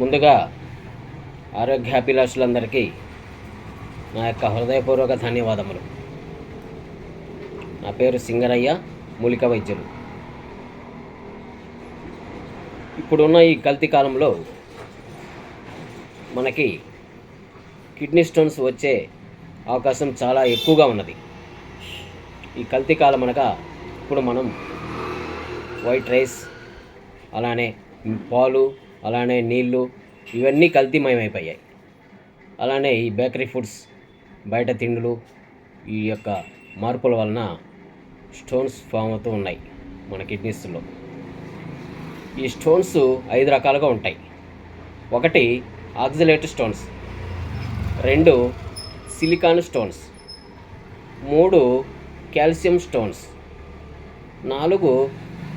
ముందుగా ఆరోగ్యాభిలాషులందరికీ నా యొక్క హృదయపూర్వక ధన్యవాదములు. నా పేరు సింగరయ్య మూలిక వైద్యులు. ఇప్పుడున్న ఈ కల్తీ కాలంలో మనకి కిడ్నీ స్టోన్స్ వచ్చే అవకాశం చాలా ఎక్కువగా ఉన్నది. ఈ కల్తీ కాలం అనగా ఇప్పుడు మనం వైట్ రైస్ అలానే పాలు అలానే నీళ్ళు ఇవన్నీ కల్తీమయమైపోయాయి. అలానే ఈ బేకరీ ఫుడ్స్ బయట తిండులు ఈ యొక్క మార్పుల వలన స్టోన్స్ ఫామ్ అవుతూ ఉన్నాయి మన కిడ్నీస్లో ఈ స్టోన్స్ ఐదు రకాలుగా ఉంటాయి. ఒకటి ఆక్సిలేట్ స్టోన్స్ రెండు సిలికాన్ స్టోన్స్ మూడు కాల్షియం స్టోన్స్ నాలుగు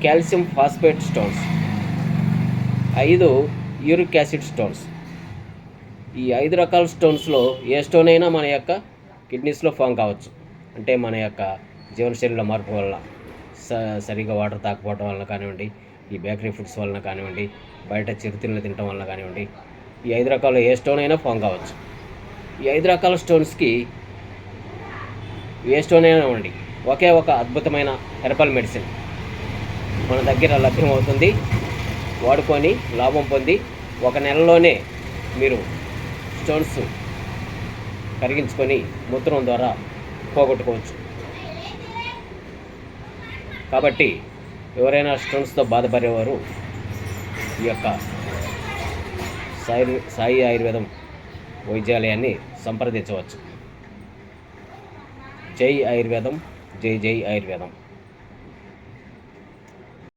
కాల్షియం ఫాస్ఫేట్ స్టోన్స్. ఐదు యూరిక్ యాసిడ్ స్టోన్స్. ఈ ఐదు రకాల స్టోన్స్లో ఏ స్టోన్ అయినా మన యొక్క కిడ్నీస్లో ఫామ్ కావచ్చు. అంటే మన యొక్క జీవనశైలిలో మార్పు వల్ల స సరిగా వాటర్ తాకపోవడం వలన కానివ్వండి ఈ బేకరీ ఫుడ్స్ వలన కానివ్వండి బయట చిరుతిళ్ళు తినడం వలన కానివ్వండి ఈ ఐదు రకాల ఏ స్టోన్ అయినా ఫామ్ కావచ్చు. ఈ ఐదు రకాల స్టోన్స్కి ఏ స్టోన్ అయినా ఉండి ఒకే ఒక అద్భుతమైన హెర్బల్ మెడిసిన్ మన దగ్గర లభ్యమవుతుంది. వాడుకొని లాభం పొంది ఒక నెలలోనే మీరు స్టోన్స్ కరిగించుకొని మూత్రం ద్వారా పోగొట్టుకోవచ్చు. కాబట్టి ఎవరైనా స్టోన్స్తో బాధపడేవారు ఈ యొక్క సాయి సాయి ఆయుర్వేదం వైద్యాలయాన్ని సంప్రదించవచ్చు. జై ఆయుర్వేదం జై జై ఆయుర్వేదం.